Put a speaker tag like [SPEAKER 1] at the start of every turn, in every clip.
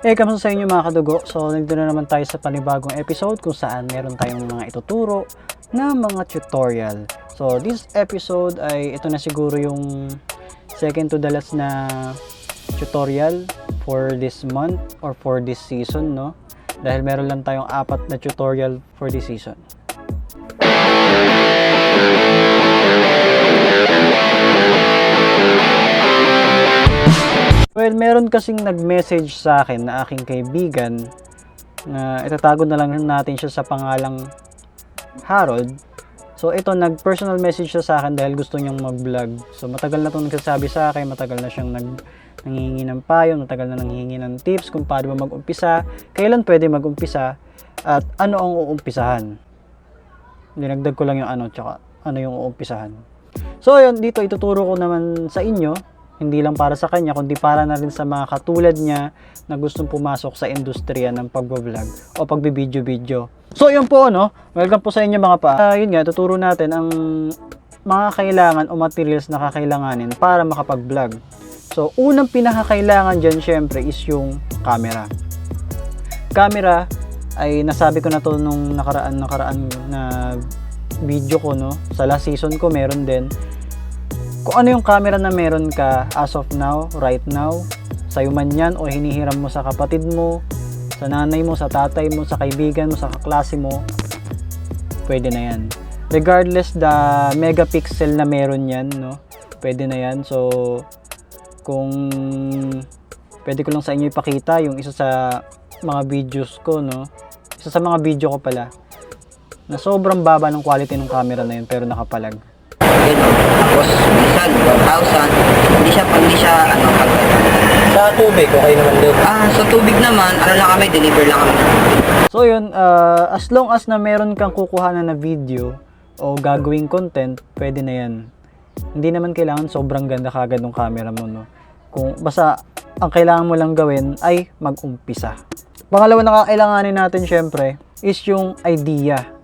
[SPEAKER 1] Eh, kamusta sa inyo mga kadugo? So, nandito na naman tayo sa panibagong episode kung saan meron tayong mga ituturo na mga tutorial. So, this episode ay ito na siguro yung second to the last na tutorial for this month or for this season, no? Dahil meron lang tayong apat na tutorial for this season. Well, meron kasing nag-message sa akin na aking kaibigan na itatago na lang natin siya sa pangalang Harold. So ito, nag-personal message siya sa akin dahil gusto niyang mag-vlog. So matagal na itong nagsasabi sa akin, matagal na siyang nag nangihingi ng payo, matagal na nangihingi ng tips kung paano ba mag-umpisa, kailan pwede mag-umpisa, at ano ang uumpisahan. Dinagdag ko lang yung ano, tsaka ano yung uumpisahan. So ayun, dito ituturo ko naman sa inyo hindi lang para sa kanya, kundi para na rin sa mga katulad niya na gustong pumasok sa industriya ng pagbablog o pagbibideo-video. So, yun po, no? Welcome po sa inyo mga pa. Uh, yun nga, tuturo natin ang mga kailangan o materials na kakailanganin para makapag-vlog. So, unang pinakakailangan dyan, syempre, is yung camera. Camera, ay nasabi ko na to nung nakaraan, nakaraan na video ko, no? Sa last season ko, meron din kung ano yung camera na meron ka as of now, right now, sa'yo man yan o hinihiram mo sa kapatid mo, sa nanay mo, sa tatay mo, sa kaibigan mo, sa kaklase mo, pwede na yan. Regardless the megapixel na meron yan, no? Pwede na yan. So, kung pwede ko lang sa inyo ipakita yung isa sa mga videos ko, no? Isa sa mga video ko pala na sobrang baba ng quality ng camera na yun pero nakapalag.
[SPEAKER 2] Yun, tapos minsan 1,000. Hindi siya, hindi siya, ano, pag,
[SPEAKER 3] Sa tubig, okay naman din.
[SPEAKER 2] ah, sa tubig naman, ano lang kami, deliver lang kami.
[SPEAKER 1] So yun, uh, as long as na meron kang kukuhanan na video o gagawing content, pwede na yan. Hindi naman kailangan sobrang ganda kagad ng camera mo, no? Kung basta ang kailangan mo lang gawin ay mag-umpisa. Pangalawa na kakailanganin natin syempre is yung idea.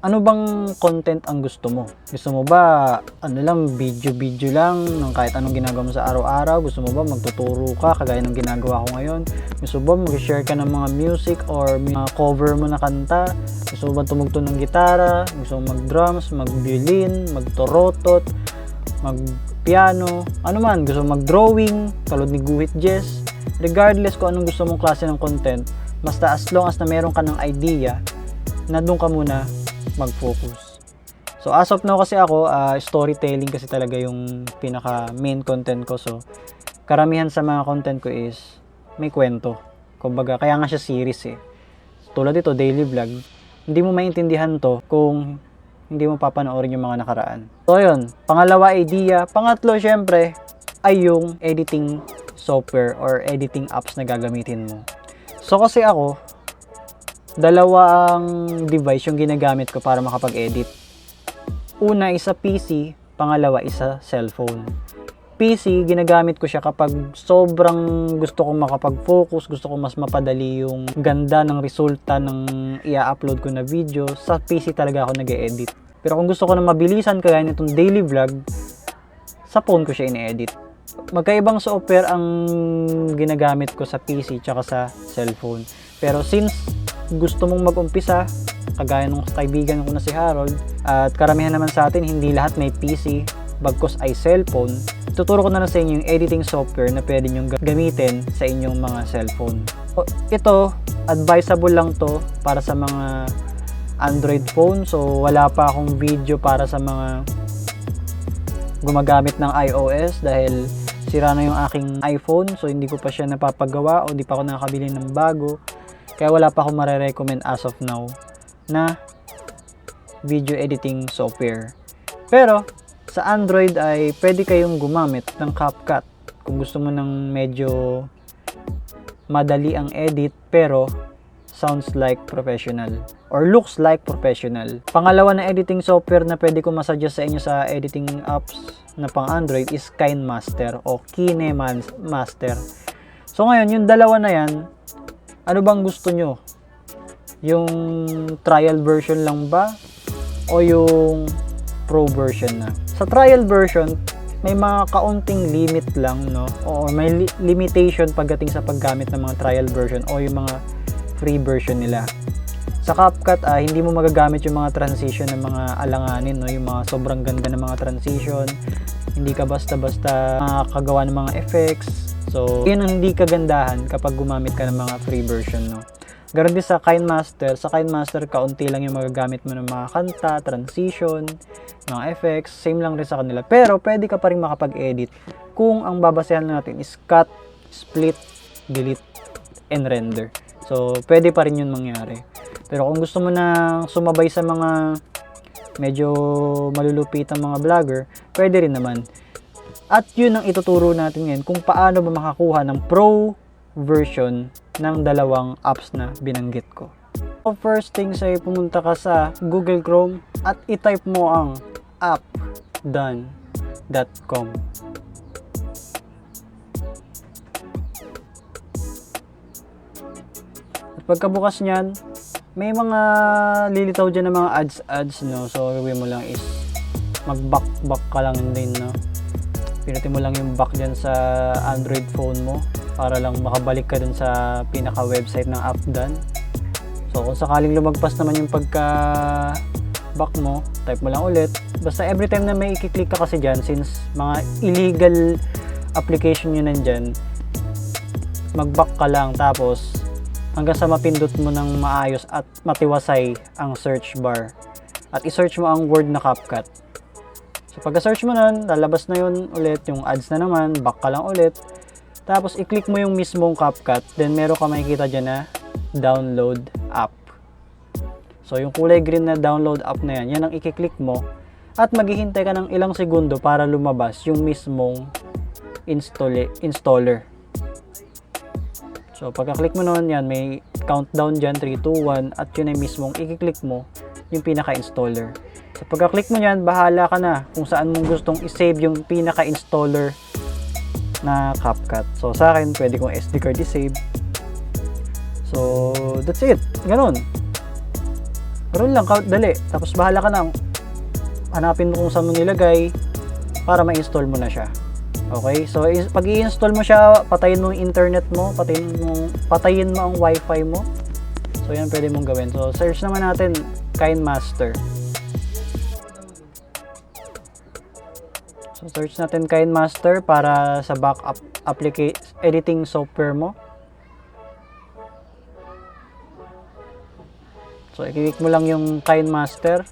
[SPEAKER 1] Ano bang content ang gusto mo? Gusto mo ba ano lang video-video lang ng kahit anong ginagawa mo sa araw-araw? Gusto mo ba magtuturo ka kagaya ng ginagawa ko ngayon? Gusto mo ba mag-share ka ng mga music or mga cover mo na kanta? Gusto mo ba tumugtog ng gitara? Gusto mo mag-drums, mag-violin, mag-torotot, mag-piano? Ano man, gusto mo mag-drawing, kalod ni Guhit Jess? Regardless kung anong gusto mong klase ng content, basta as long as na meron ka ng idea, na doon ka muna mag-focus. So as of now kasi ako, uh, storytelling kasi talaga yung pinaka main content ko. So karamihan sa mga content ko is may kwento. Kumbaga, kaya nga siya series eh. Tulad ito, daily vlog. Hindi mo maintindihan to kung hindi mo papanoorin yung mga nakaraan. So yun, pangalawa idea. Pangatlo, syempre, ay yung editing software or editing apps na gagamitin mo. So kasi ako, dalawang device yung ginagamit ko para makapag-edit. Una isa PC, pangalawa isa cellphone. PC, ginagamit ko siya kapag sobrang gusto kong makapag-focus, gusto kong mas mapadali yung ganda ng resulta ng i-upload ko na video. Sa PC talaga ako nag edit Pero kung gusto ko na mabilisan kagaya nitong daily vlog, sa phone ko siya ine-edit. Magkaibang software ang ginagamit ko sa PC tsaka sa cellphone. Pero since gusto mong mag-umpisa, kagaya ng kaibigan ko na si Harold, at karamihan naman sa atin, hindi lahat may PC, bagkos ay cellphone, tuturo ko na lang sa inyo yung editing software na pwede nyo gamitin sa inyong mga cellphone. So, ito, advisable lang to para sa mga Android phone. So, wala pa akong video para sa mga gumagamit ng iOS dahil sira na yung aking iPhone. So, hindi ko pa siya napapagawa o hindi pa ako nakakabili ng bago. Kaya wala pa akong marerecommend as of now na video editing software. Pero, sa Android ay pwede kayong gumamit ng CapCut kung gusto mo ng medyo madali ang edit pero sounds like professional or looks like professional. Pangalawa na editing software na pwede ko masuggest sa inyo sa editing apps na pang Android is KineMaster o KineMaster. So ngayon, yung dalawa na yan, ano bang gusto nyo? Yung trial version lang ba? O yung pro version na? Sa trial version, may mga kaunting limit lang, no? O may li- limitation pagdating sa paggamit ng mga trial version o yung mga free version nila. Sa CapCut, ah, hindi mo magagamit yung mga transition ng mga alanganin, no? Yung mga sobrang ganda ng mga transition. Hindi ka basta-basta makakagawa ng mga effects. So, yun ang hindi kagandahan kapag gumamit ka ng mga free version, no? Ganon din sa KineMaster. Sa KineMaster, kaunti lang yung magagamit mo ng mga kanta, transition, mga effects. Same lang rin sa kanila. Pero, pwede ka pa rin makapag-edit kung ang babasehan natin is cut, split, delete, and render. So, pwede pa rin yun mangyari. Pero kung gusto mo na sumabay sa mga medyo malulupit ang mga vlogger, pwede rin naman. At yun ang ituturo natin ngayon kung paano ba makakuha ng pro version ng dalawang apps na binanggit ko. So first things ay pumunta ka sa Google Chrome at i-type mo ang appdone.com. At pagkabukas niyan, may mga lilitaw dyan ng mga ads ads no. So gawin mo lang is mag-back back ka lang din no. Pinutin mo lang yung back dyan sa Android phone mo para lang makabalik ka dun sa pinaka website ng AppDone. So kung sakaling lumagpas naman yung pagka back mo, type mo lang ulit. Basta every time na may i-click ka kasi dyan, since mga illegal application yun nandyan, mag-back ka lang tapos hanggang sa mapindot mo ng maayos at matiwasay ang search bar. At i-search mo ang word na CapCut. So pagka-search mo nun, lalabas na yun ulit yung ads na naman, back ka lang ulit. Tapos i-click mo yung mismong CapCut, then meron ka makikita dyan na download app. So yung kulay green na download app na yan, yan ang i-click mo at maghihintay ka ng ilang segundo para lumabas yung mismong install installer. So pagka-click mo noon yan, may countdown dyan, 3, 2, 1 at yun ay mismong i-click mo yung pinaka-installer. So pagka-click mo yan, bahala ka na kung saan mong gustong i-save yung pinaka-installer na CapCut. So sa akin, pwede kong SD card i-save. So that's it. Ganun. Ganun lang, dali. Tapos bahala ka na. Hanapin mo kung saan mo nilagay para ma-install mo na siya. Okay? So pag i-install mo siya, patayin mo yung internet mo, patayin mo, patayin mo ang wifi mo. So yan pwede mong gawin. So search naman natin KineMaster. So search natin KineMaster para sa backup applica- editing software mo. So i-click mo lang yung KineMaster.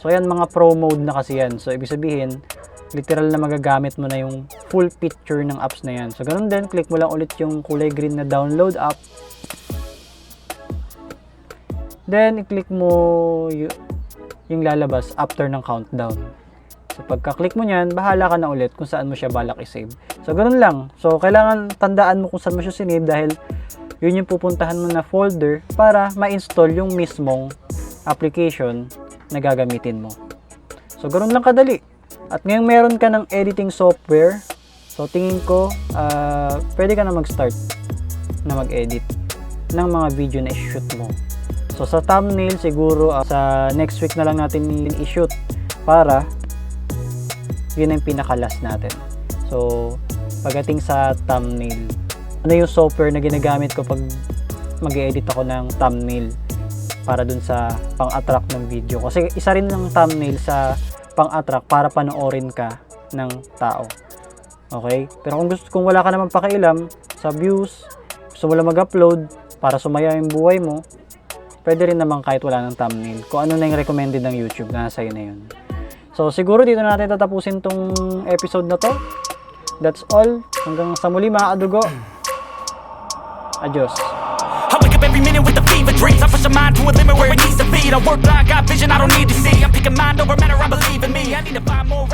[SPEAKER 1] So ayan mga pro mode na kasi yan. So ibig sabihin, literal na magagamit mo na yung full picture ng apps na yan. So ganun din, click mo lang ulit yung kulay green na download app. Then i-click mo yung lalabas after ng countdown. So pagka-click mo niyan, bahala ka na ulit kung saan mo siya balak i-save. So ganun lang. So kailangan tandaan mo kung saan mo siya sinave dahil yun yung pupuntahan mo na folder para ma-install yung mismong application na gagamitin mo. So ganun lang kadali. At ngayong meron ka ng editing software, so tingin ko ah, pwede ka na mag-start na mag-edit ng mga video na i-shoot mo. So sa thumbnail siguro ah, sa next week na lang natin i-shoot para yun ang pinaka-last natin. So, pagdating sa thumbnail, ano yung software na ginagamit ko pag mag edit ako ng thumbnail para dun sa pang-attract ng video. Kasi isa rin ng thumbnail sa pang-attract para panoorin ka ng tao. Okay? Pero kung gusto kung wala ka naman pakialam sa views, gusto mo lang mag-upload para sumaya yung buhay mo, pwede rin naman kahit wala ng thumbnail. Kung ano na yung recommended ng YouTube, nasa iyo na yun. So, siguro dito na natin tatapusin tong episode na to. That's all. Hanggang sa muli mga adugo. Adios.
[SPEAKER 4] I wake up every minute with the fever dreams. I push my mind to a limit where it needs to be. I work blind, got vision I don't need to see. I'm picking mind over matter, I believe in me. I need to find more.